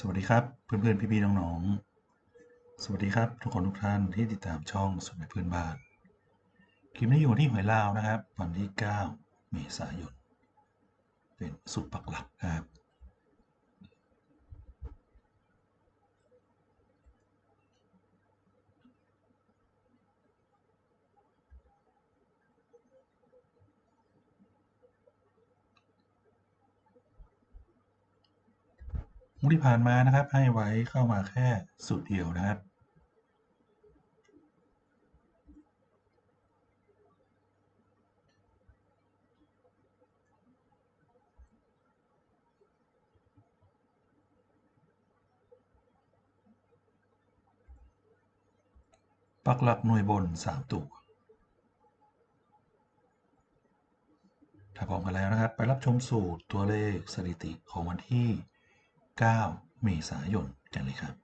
สวัสดีครับเพื่อนๆพี่ๆน้องๆ สวัสดีครับทุกคนทุกท่านที่ติดตามช่องสุดในเพื่อนบ้าน คลิปนี้อยู่ที่หอยลาวนะครับ วันที่ 9 เมษายน เป็นสุดปักหลักนะครับ งที่ผ่านมานะครับ ให้ไว้เข้ามาแค่สูตรเดียวนะครับ ปักหลักหน่วยบน 3 ตัวถ้าพร้อมกันแล้วนะครับ ไปรับชมสูตรตัวเลขสถิติของวันที่ 9 เมษายนกันเลยครับ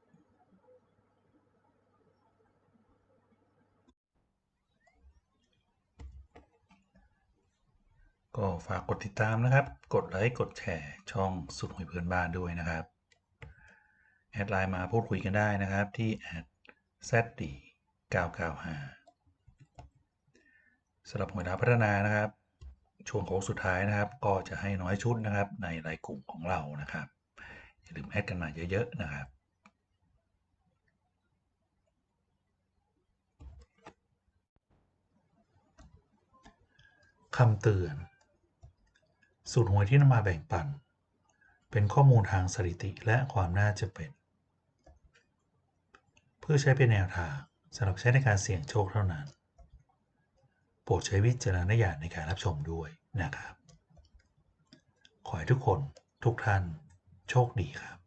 ก็ฝากกดติดตามนะครับ กดไลค์ กดแชร์ ช่องสุดหวยเพื่อนบ้านด้วยนะครับ แอดไลน์มาพูดคุยกันได้นะครับที่แอด zd 995สำหรับหวยดาวพัฒนานะครับ ช่วงโค้งสุดท้ายนะครับ ก็จะให้น้อยชุดนะครับในรายกลุ่มของเรานะครับ ลืมแอดกันมาเยอะ ๆ นะครับ คำเตือน สูตรหวยที่นำมาแบ่งปัน เป็นข้อมูลทางสถิติและความน่าจะเป็น เพื่อใช้เป็นแนวทางสำหรับใช้ในการเสี่ยงโชคเท่านั้น โปรดใช้วิจารณญาณในการรับชมด้วยนะครับ ขอให้ทุกคนทุกท่าน โชคดีครับ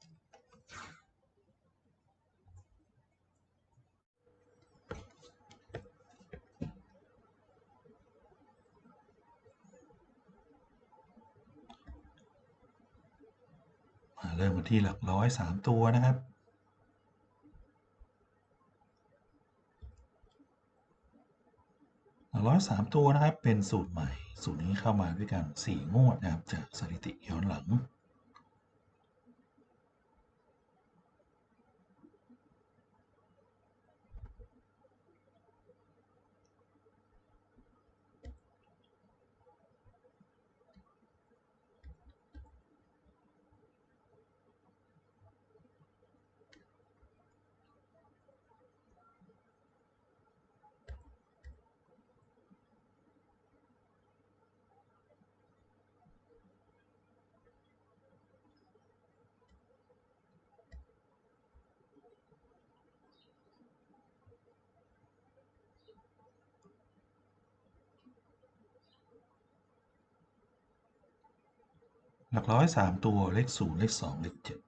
มาเริ่มกันที่หลักร้อยสามตัวนะครับ หลักร้อยสามตัวนะครับเป็นสูตรใหม่ สูตรนี้เข้ามาด้วยกันสี่งวดนะครับจากสถิติย้อนหลัง หลักร้อยสามตัวเลขศูนย์เลขสองเลขเจ็ด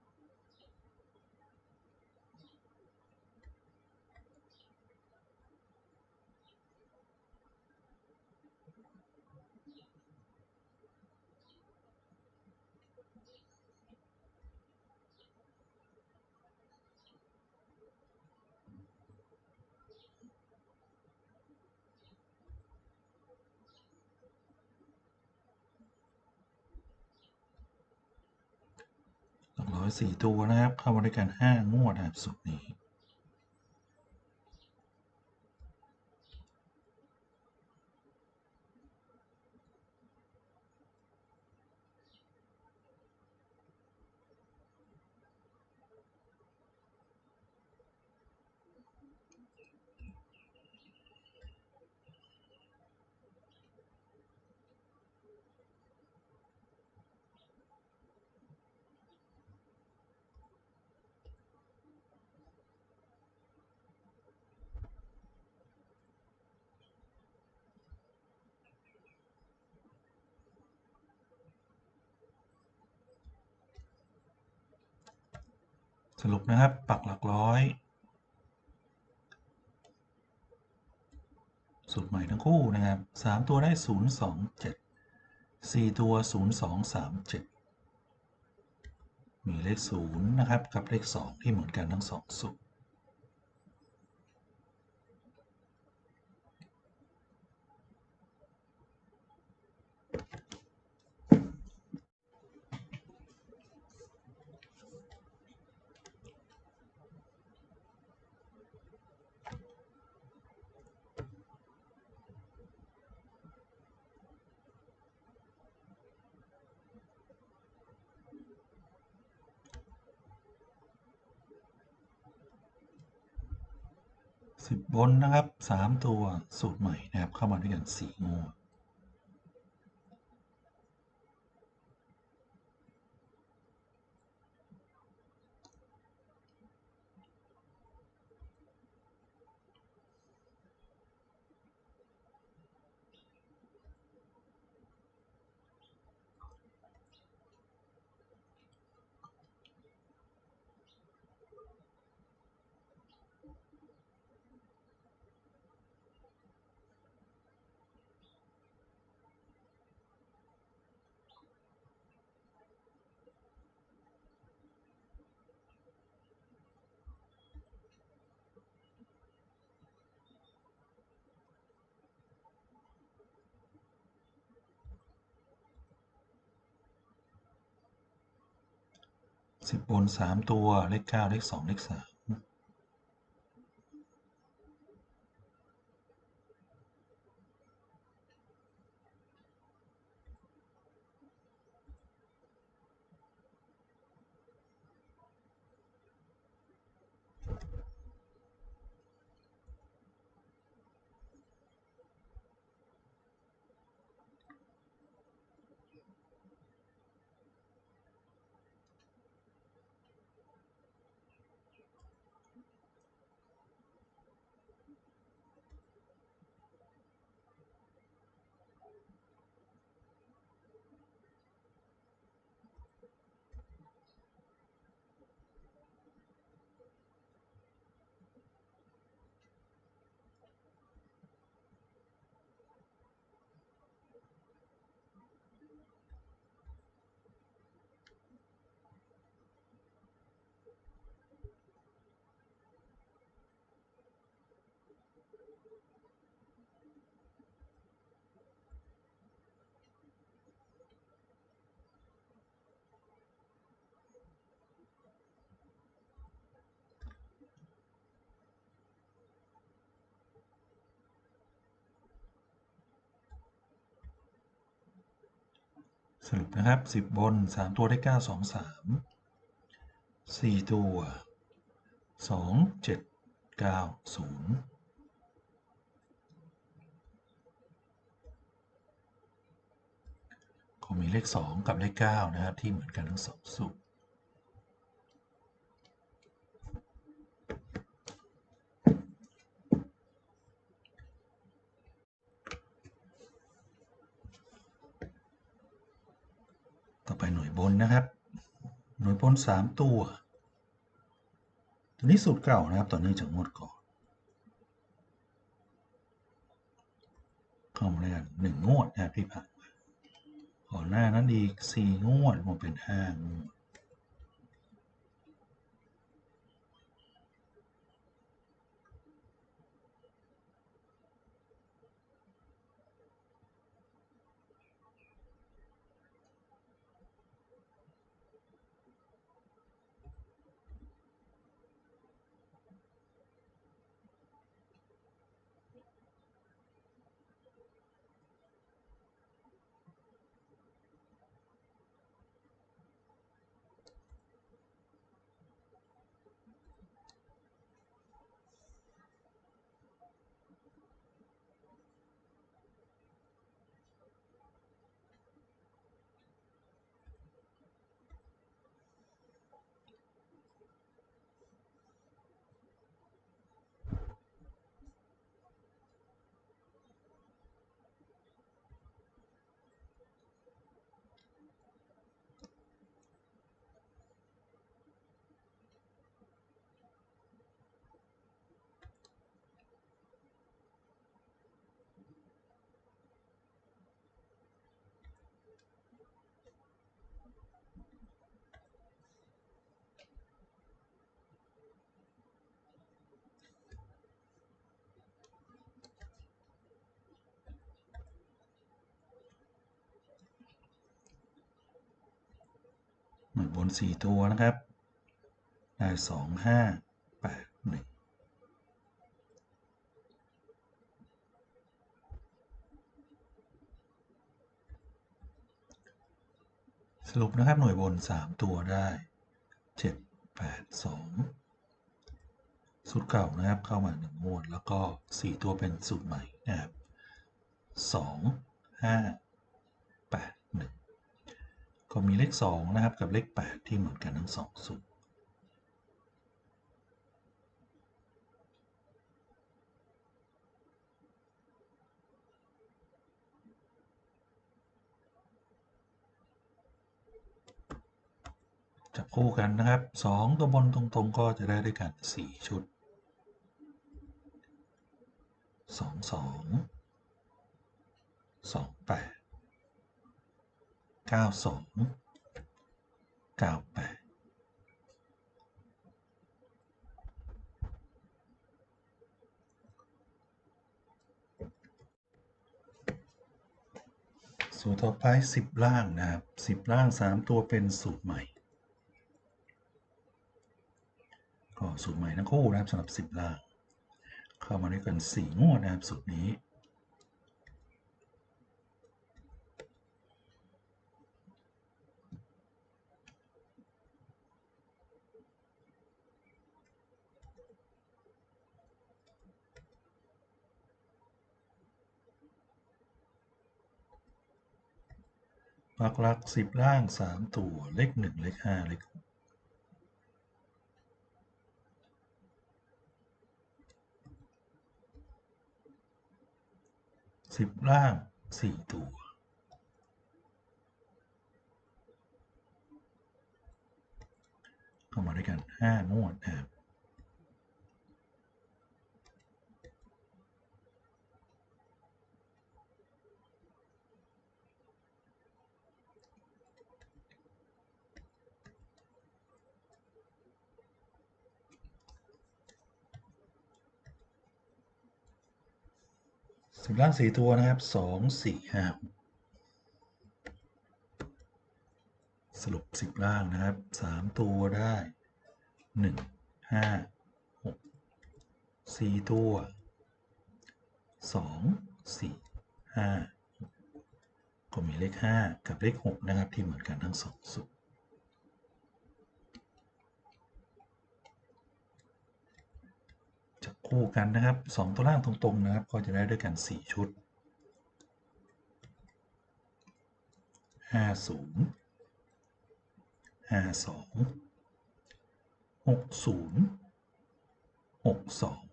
หลักร้อยสี่ตัวนะครับ เข้ามาด้วยกัน5งวดนะครับสุดนี้ สรุปนะครับ ปักหลักร้อย สูตรใหม่ทั้งคู่นะครับสามตัวได้ศูนย์สองเจ็ดสี่ตัวศูนย์สองสามเจ็ดมีเลขศูนย์นะครับ กับเลขสองที่เหมือนกันทั้งสองสูตร สิบบนนะครับสามตัวสูตรใหม่นะครับ เข้ามาด้วยกันสี่งวด สิบบนสามตัวเลขเก้าเลขสองเลขสาม สรุปนะครับสิบบนสามตัวได้เก้าสองสามสี่ตัวสองเจ็ดเก้าสูงก็มีเลขสองกับเลขเก้านะครับ ที่เหมือนกันทั้งสองสูตร ต่อไปหน่วยบนนะครับ หน่วยบน สามตัว ตัวนี้สูตรเก่านะครับต่อเนื่องจากงวดก่อนเข้ามาด้วยกันหนึ่งงวดนะครับที่ผ่านมาก่อนหน้านั้นอีกสี่งวดมาเป็นห้างวด บนสี่ตัวนะครับ ได้สองห้าแปดหนึ่งสรุปนะครับหน่วยบนสามตัวได้เจ็ดแปดสองสูตรเก่านะครับเข้ามาหนึ่งงวด แล้วก็สี่ตัวเป็นสูตรใหม่นะครับสองห้าแปดหนึ่ง ก็มีเลขสองนะครับกับเลขแปดที่เหมือนกันทั้งสองสูตรจับคู่กันนะครับสองตัวบนตรงๆ ก็จะได้ด้วยกันสี่ชุดสองสองสองแปด เก้าสองเก้าแปดสูตรต่อไปสิบล่างนะครับสิบล่างสามตัวเป็นสูตรใหม่ ก็สูตรใหม่ทั้งคู่นะครับสำหรับ10ล่าง เข้ามาด้วยกัน4งวดนะครับสูตรนี้ ปักลัก10ล่าง3ตัวเลข1เลข5เลขสิบล่างสี่ตัวเข้ามาด้วยกันห้างวดนะครับ สิบล่างสี่ตัวนะครับสองสี่ห้าสรุปสิบล่างนะครับสามตัวได้หนึ่งห้าหกสี่ตัวสองสี่ห้าก็มีเลขห้ากับเลขหกนะครับที่เหมือนกันทั้งสองสุดบ คู่กันนะครับ 2 ตัวล่างตรงๆนะครับ ก็จะได้ด้วยกัน 4 ชุด 50 52 60 62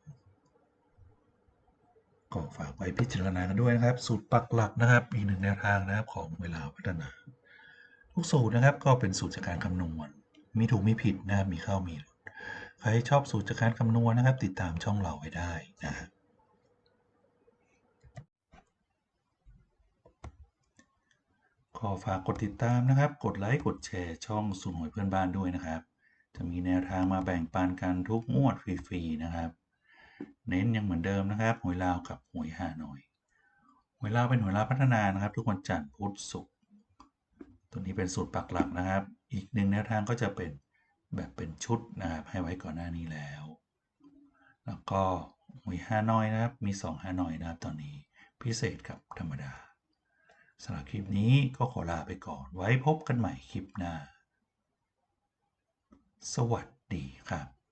ก็ฝากไว้พิจารณากันด้วยนะครับ สูตรปักหลักนะครับ อีกหนึ่งแนวทางนะครับของเวลาพัฒนา ทุกสูตรนะครับก็เป็นสูตรจากการคำนวณ มีถูกมีผิดนะครับมีเข้ามีหลุด ครชอบสูตรจากการคำนวณนะครับ ติดตามช่องเราไว้ได้นะครับขอฝากกดติดตามนะครับ กดไลค์กดแชร์ช่องสูนหวยเพื่อนบ้านด้วยนะครับ จะมีแนวทางมาแบ่งปันกันทุกงวดฟรีๆนะครับ เน้นยังเหมือนเดิมนะครับหวยลาวกับหวยฮานอยหวยลาวเป็นหวยลาวพัฒนานะครับ ทุกวันจันทร์พุธศุกร์ตัวนี้เป็นสูตรปักหลักนะครับ อีกหนึ่งแนวทางก็จะเป็น แบบเป็นชุดนะครับให้ไว้ก่อนหน้านี้แล้ว แล้วก็หวยฮานอยนะครับ มี2ฮานอยนะครับตอนนี้พิเศษกับธรรมดาสำหรับคลิปนี้ก็ขอลาไปก่อน ไว้พบกันใหม่คลิปหน้า สวัสดีครับ